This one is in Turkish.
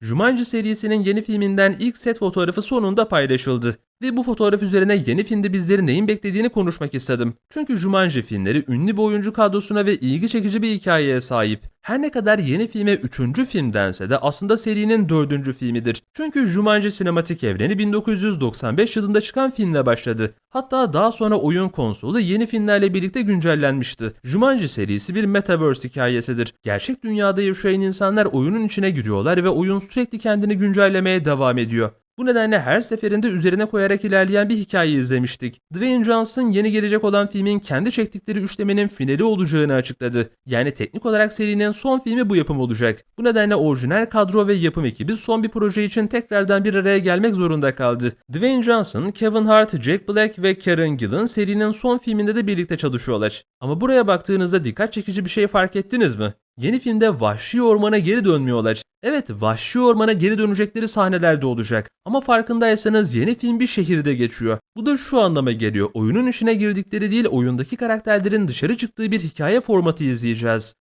Jumanji serisinin yeni filminden ilk set fotoğrafı sonunda paylaşıldı. Ve bu fotoğraf üzerine yeni filmde bizleri neyin beklediğini konuşmak istedim. Çünkü Jumanji filmleri ünlü bir oyuncu kadrosuna ve ilgi çekici bir hikayeye sahip. Her ne kadar yeni filme 3. film dense de aslında serinin 4. filmidir. Çünkü Jumanji sinematik evreni 1995 yılında çıkan filmle başladı. Hatta daha sonra oyun konsolu yeni filmlerle birlikte güncellenmişti. Jumanji serisi bir metaverse hikayesidir. Gerçek dünyada yaşayan insanlar oyunun içine giriyorlar ve oyun sürekli kendini güncellemeye devam ediyor. Bu nedenle her seferinde üzerine koyarak ilerleyen bir hikaye izlemiştik. Dwayne Johnson yeni gelecek olan filmin kendi çektikleri üçlemenin finali olacağını açıkladı. Yani teknik olarak serinin son filmi bu yapım olacak. Bu nedenle orijinal kadro ve yapım ekibi son bir proje için tekrardan bir araya gelmek zorunda kaldı. Dwayne Johnson, Kevin Hart, Jack Black ve Karen Gillan serinin son filminde de birlikte çalışıyorlar. Ama buraya baktığınızda dikkat çekici bir şey fark ettiniz mi? Yeni filmde vahşi ormana geri dönmüyorlar. Evet vahşi ormana geri dönecekleri sahnelerde olacak. Ama farkındaysanız yeni film bir şehirde geçiyor. Bu da şu anlama geliyor. Oyunun içine girdikleri değil oyundaki karakterlerin dışarı çıktığı bir hikaye formatı izleyeceğiz.